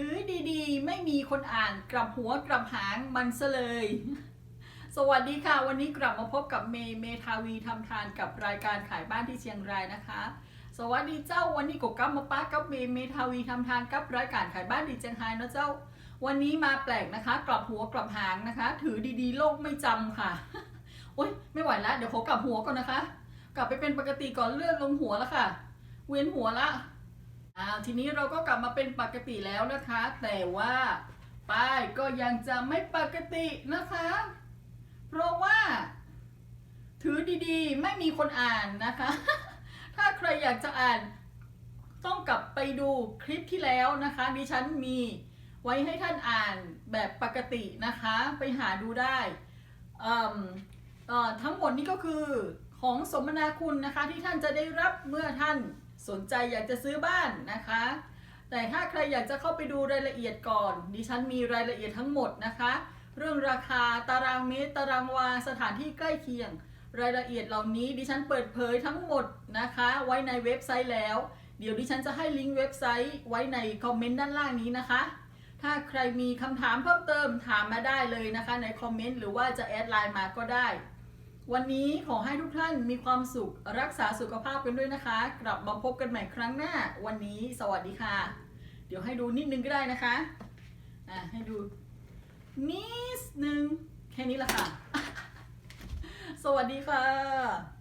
ถือดีๆ ไม่มีคนอ่านกลับหัวกลับหางมันซะเลย สวัสดีค่ะ วันนี้กลับมาพบกับเมย์เมทาวีทำทานกับรายการขายบ้านที่เชียงรายนะคะ สวัสดีเจ้าวันนี้กบกับมาป้ากับเมย์เมทาวีทำทานกับรายการขายบ้านที่เชียงรายนะเจ้า วันนี้มาแปลกนะคะ กลับหัวกลับหางนะคะ ถือดีๆ โลกไม่จำค่ะโอ๊ยไม่ไหวแล้วเดี๋ยวขอกลับหัวก่อนนะคะ กลับไปเป็นปกติก่อนเลื่อนลงหัวแล้วค่ะ เวียนหัวละอ้ว ทีนี้เราก็กลับมาเป็นปกติแล้วนะคะ แต่ว่าป้ายก็ยังจะไม่ปกตินะคะ เพราะว่า ถือดีๆ ไม่มีคนอ่านนะคะ ถ้าใครอยากจะอ่าน ต้องกลับไปดูคลิปที่แล้วนะคะ ดิฉันมีไว้ให้ท่านอ่านแบบปกตินะคะ ไปหาดูได้ทั้งหมดนี้ก็คือของสมนาคุณนะคะที่ท่านจะได้รับเมื่อท่าน สนใจอยากจะซื้อบ้านนะคะ แต่ถ้าใครอยากจะเข้าไปดูรายละเอียดก่อน ดิฉันมีรายละเอียดทั้งหมดนะคะ เรื่องราคาตารางเมตร ตารางวาสถานที่ใกล้เคียง รายละเอียดเหล่านี้ดิฉันเปิดเผยทั้งหมดนะคะ ไว้ในเว็บไซต์แล้ว เดี๋ยวดิฉันจะให้ลิงก์เว็บไซต์ไว้ในคอมเมนต์ด้านล่างนี้นะคะ ถ้าใครมีคำถามเพิ่มเติมถามมาได้เลยนะคะ ในคอมเมนต์หรือว่าจะแอดไลน์มาก็ได้ วันนี้ขอให้ทุกท่านมีความสุขรักษาสุขภาพกันด้วยนะคะ กลับมาพบกันใหม่ครั้งหน้า วันนี้สวัสดีค่ะ เดี๋ยวให้ดูนิดนึงก็ได้นะคะอะให้ดูนิดนึงแค่นี้ละค่ะ สวัสดีค่ะ